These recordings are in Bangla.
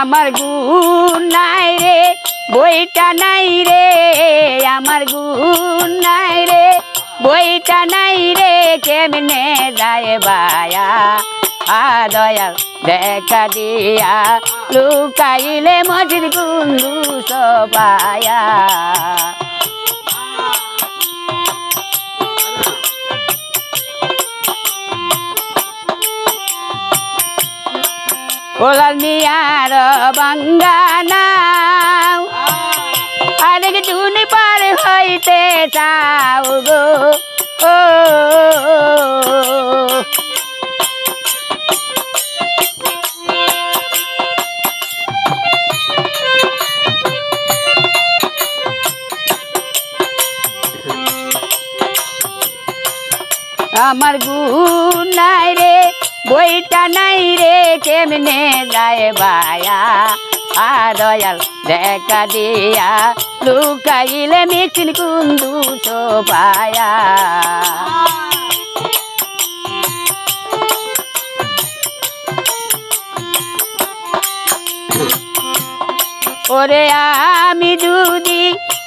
আমার গুণ নাই রে, বইটা নাই রে, আমার গুণ নাই রে, বইটা নাই রে, কেমনে যায় বায়া আ দয়া দেখা দিয়া, লুকাইলে মজির গুন্ডু সবায়া ওলাল মিয়ার বাঙ্গানা। আরেক জুনি পার হইতে চাও আমার গুণ নাই রে। বইটা নাই রে, কেমনে যায় বায়া? আ দয়াল দেখা দিয়া, লুকাইলে মিছিল কুন্দু পায়া ওরে আমি দুদি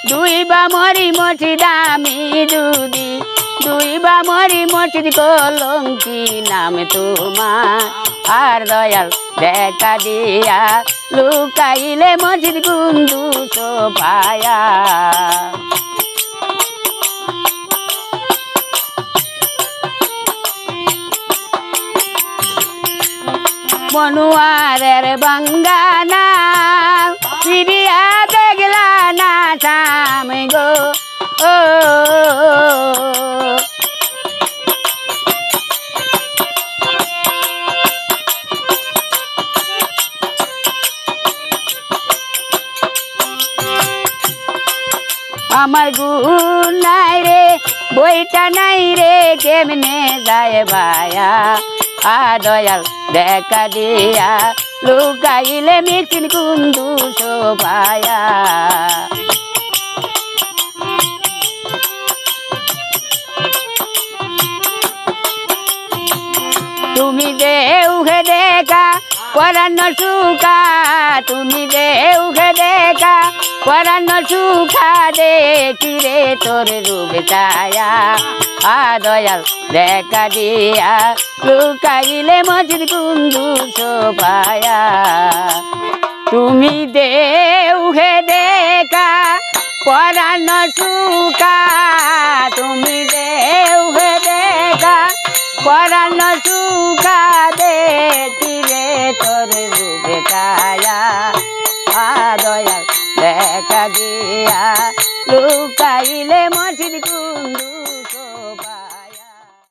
দুই বা মরি মসজিদ আমি যদি দুই বা মরি মসজিদ কলঙ্কি নাম তোমার আর দয়াল দেখা দিয়া লুকাইলে মসজিদ গুন্দু সোফায়া মনুয়ারের বাঙ্গানা, ফিরিয়া দেখলা না গো, ও আমার গুণ নাই রে, বইটা নাই রে, কেমনে যায় বায়া আ দয়াল দেখা দিয়া লুকাইলে মিছিল কুন্দু শোভায়া। তুমি দেউহে দেখা পরান্ন সুখা, তুমি দেউহে দেখা। পরান্ন সুখা দেখি রে তোর রূপ ছায়া। আ দয়াল দেখা দিয়া, লুকাইলে মসজিদ কুন্দু শোভায়া। তুমি দেউহে দেখা পরান্ন সুখা, তুমি দেউহে দেখা। পরান্ন সুখা ಲೋಕೈಲೆ